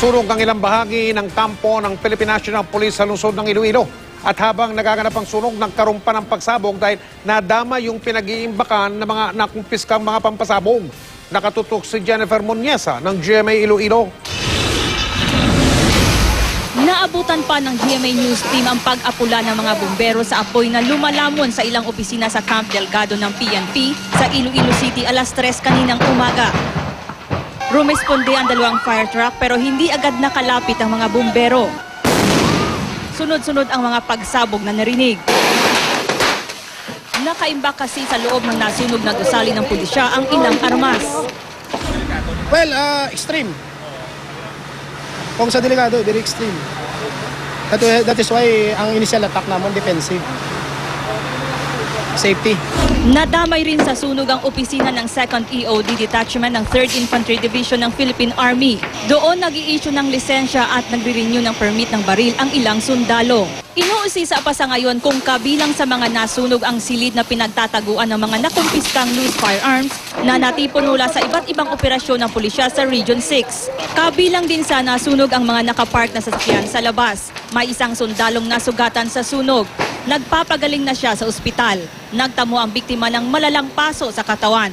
Nasunog ang ilang bahagi ng kampo ng Philippine National Police sa lungsod ng Iloilo. At habang nagaganap ang sunog, nagkaroon pa ng pagsabog dahil nadama yung pinag-iimbakan ng mga nakumpiskang mga pampasabog. Nakatutok si Jennifer Moniesa ng GMA Iloilo. Naabutan pa ng GMA News Team ang pag-apula ng mga bumbero sa apoy na lumalamon sa ilang opisina sa Camp Delgado ng PNP sa Iloilo City alas 3 kaninang umaga. Rumesponde ang dalawang fire truck pero hindi agad nakalapit ang mga bumbero. Sunod-sunod ang mga pagsabog na narinig. Nakaimbak kasi sa loob ng nasunog na gusali ng pulisya ang ilang armas. Well, uh, extreme. Kung sa delikado, very extreme. That, that is why ang initial attack naman defensive. Safety. Nadamay rin sa sunog ang opisina ng 2nd EOD Detachment ng 3rd Infantry Division ng Philippine Army. Doon nag issue ng lisensya at nagre-renew ng permit ng baril ang ilang sundalo. Inuusisa pa sa ngayon kung kabilang sa mga nasunog ang silid na pinagtataguan ng mga nakumpiskang loose firearms na natipon mula sa iba't ibang operasyon ng pulisya sa Region 6. Kabilang din sa nasunog ang mga nakapark na sasakyan sa labas. May isang sundalong nasugatan sa sunog. Nagpapagaling na siya sa ospital. Nagtamo ang biktima ng malalang paso sa katawan.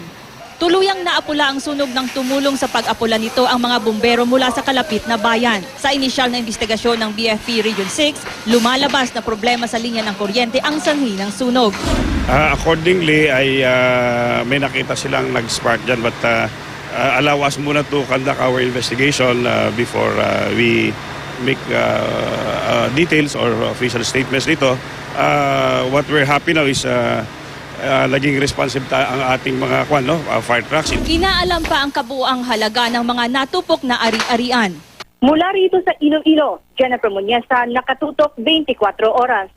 Tuluyang naapula ang sunog ng tumulong sa pag-apula nito ang mga bumbero mula sa kalapit na bayan. Sa inisyal na investigasyon ng BFP Region 6, lumalabas na problema sa linya ng kuryente ang sanhi ng sunog. Uh, accordingly, ay uh, may nakita silang nag-spark dyan but uh, uh, allow us muna to conduct our investigation uh, before uh, we make uh, uh, details or official statements dito. Uh, what we're happy now is uh, uh, naging responsive ta- ang ating mga kwan, no? uh, fire trucks. Inaalam pa ang kabuang halaga ng mga natupok na ari-arian. Mula rito sa Iloilo, Jennifer Muñeza, nakatutok 24 oras.